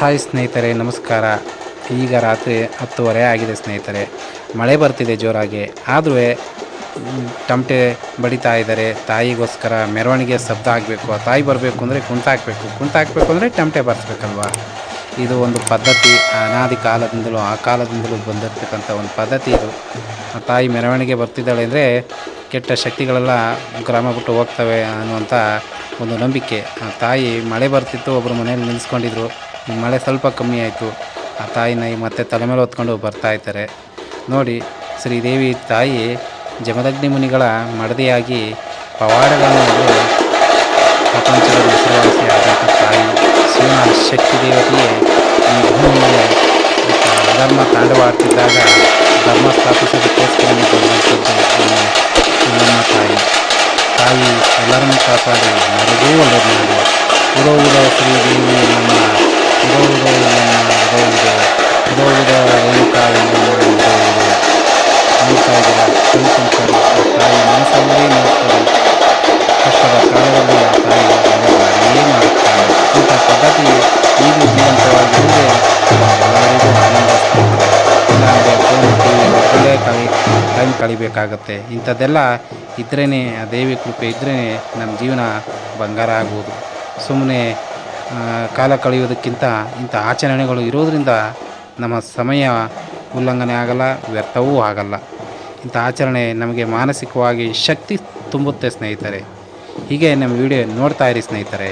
Hi ಸ್ನೇಹಿತರೆ, ನಮಸ್ಕಾರ. ಈಗ ರಾತ್ರಿ ಹತ್ತುವರೆ ಆಗಿದೆ ಸ್ನೇಹಿತರೆ. ಮಳೆ ಬರ್ತಿದೆ ಜೋರಾಗಿ. ಆದರೂ ಟಮಟೆ ಬಡಿತಾ ಇದ್ದಾರೆ. ತಾಯಿಗೋಸ್ಕರ ಮೆರವಣಿಗೆ ಶಬ್ದ ಆಗಬೇಕು ತಾಯಿ ಬರಬೇಕು ಅಂದರೆ ಕುಂತ ಹಾಕಬೇಕು. ಕುಂತ ಹಾಕಬೇಕು ಅಂದರೆ ಟಮಟೆ ಬರ್ಸ್ಬೇಕಲ್ವ? ಇದು ಒಂದು ಪದ್ಧತಿ. ಅನಾದಿ ಕಾಲದಿಂದಲೂ ಆ ಕಾಲದಿಂದಲೂ ಬಂದಿರತಕ್ಕಂಥ ಒಂದು ಪದ್ಧತಿ ಇದು. ಆ ತಾಯಿ ಮೆರವಣಿಗೆ ಬರ್ತಿದ್ದಾಳೆ ಅಂದರೆ ಕೆಟ್ಟ ಶಕ್ತಿಗಳೆಲ್ಲ ಗ್ರಾಮ ಬಿಟ್ಟು ಹೋಗ್ತವೆ ಅನ್ನುವಂಥ ಒಂದು ನಂಬಿಕೆ. ಆ ತಾಯಿ ಮಳೆ ಬರ್ತಿತ್ತು ಒಬ್ಬರು ಮನೇಲಿ ನಿಲ್ಲಿಸ್ಕೊಂಡಿದ್ರು ಮಳೆ ಸ್ವಲ್ಪ ಕಮ್ಮಿ ಆಯಿತು. ಆ ತಾಯಿನ ಈ ಮತ್ತೆ ತಲೆ ಮೇಲೆ ಹೊತ್ಕೊಂಡು ಬರ್ತಾ ಇದ್ದಾರೆ. ನೋಡಿ, ಶ್ರೀದೇವಿ ತಾಯಿ ಜಮದಗ್ನಿ ಮುನಿಗಳ ಮಡದಿಯಾಗಿ ಪವಾಡಗಳನ್ನು ಪ್ರಪಂಚದ ಹೆಸರುವಾಸಿಯಾದಂಥ ತಾಯಿ ಶಿವನ ಶಕ್ತಿ ದೇವತೆಯೇ ಈ ಭೂಮಿಯ ಧರ್ಮ ತಾಂಡವಾಡ್ತಿದ್ದಾಗ ಧರ್ಮ ಸ್ಥಾಪಿಸೋದಕ್ಕೋಸ್ಕರ ತಾಯಿ ಎಲ್ಲರನ್ನು ಕಾಪಾಡಿ, ಮರಿಗೂ ಒಳ್ಳೆಯದು ಮಾಡಿ. ಉದೋ ಉದೋ ಶ್ರೀದೇವಿ ನಮ್ಮ ಉದೋ ಉದೋ ನಮ್ಮ ಉದೋ ಉದೋ ಉದೋ ಉದೋ ಇದ್ದೀರಾ? ಶಿವಶಂಕರ್ ತಾಯಿ ಮನಸ್ಸಲ್ಲಿ ನೋಡ್ತಾರೆ. ಕಷ್ಟದ ಕಾಲದಲ್ಲಿ ಆ ತಾಯಿ ಮಾಡುತ್ತಾಳೆ. ಇಂಥ ಪದ್ಧತಿ ಈಗಲೂ ಟೈಮ್ ಕಳಿಬೇಕಾಗತ್ತೆ. ಇಂಥದ್ದೆಲ್ಲ ಇದ್ರೇ ಆ ದೇವಿ ಕೃಪೆ ಇದ್ರೇ ನಮ್ಮ ಜೀವನ ಬಂಗಾರ ಆಗುವುದು ಸುಮ್ಮನೆ ಕಾಲ ಕಳೆಯೋದಕ್ಕಿಂತ ಇಂಥ ಆಚರಣೆಗಳು ಇರೋದರಿಂದ ನಮ್ಮ ಸಮಯ ಉಲ್ಲಂಘನೆ ಆಗಲ್ಲ, ವ್ಯರ್ಥವೂ ಆಗಲ್ಲ. ಇಂಥ ಆಚರಣೆ ನಮಗೆ ಮಾನಸಿಕವಾಗಿ ಶಕ್ತಿ ತುಂಬುತ್ತೆ ಸ್ನೇಹಿತರೆ. ಹೀಗೆ ನಮ್ಮ ವಿಡಿಯೋ ನೋಡ್ತಾ ಇರಿ ಸ್ನೇಹಿತರೆ.